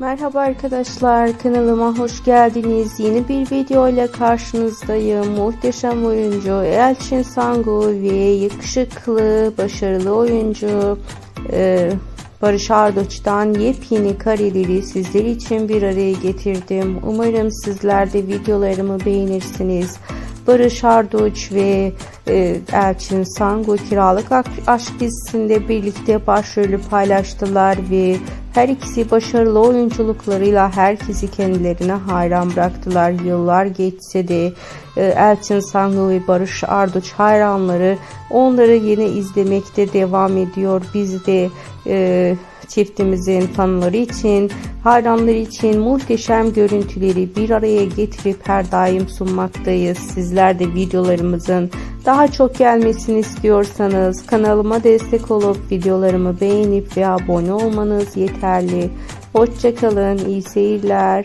Merhaba arkadaşlar kanalıma hoş geldiniz. Yeni bir video ile karşınızdayım. Muhteşem oyuncu Elçin Sangu ve yakışıklı başarılı oyuncu e, Barış Arduç'tan yepyeni kareleri sizler için bir araya getirdim. Umarım sizler de videolarımı beğenirsiniz. Barış Arduç ve Elçin Sangu kiralık aşk dizisinde birlikte başrolü paylaştılar ve her ikisi başarılı oyunculuklarıyla herkesi kendilerine hayran bıraktılar. Yıllar geçse de e, Elçin Sangu ve Barış Arduç hayranları onları yine izlemekte devam ediyor. Biz de e, çiftimizin fanları için, hayranları için muhteşem görüntüleri bir araya getirip her daim sunmaktayız. Sizler de videolarımızın daha çok gelmesini istiyorsanız kanalıma destek olup videolarımı beğenip ve abone olmanız yeterli. Hoşçakalın, iyi seyirler.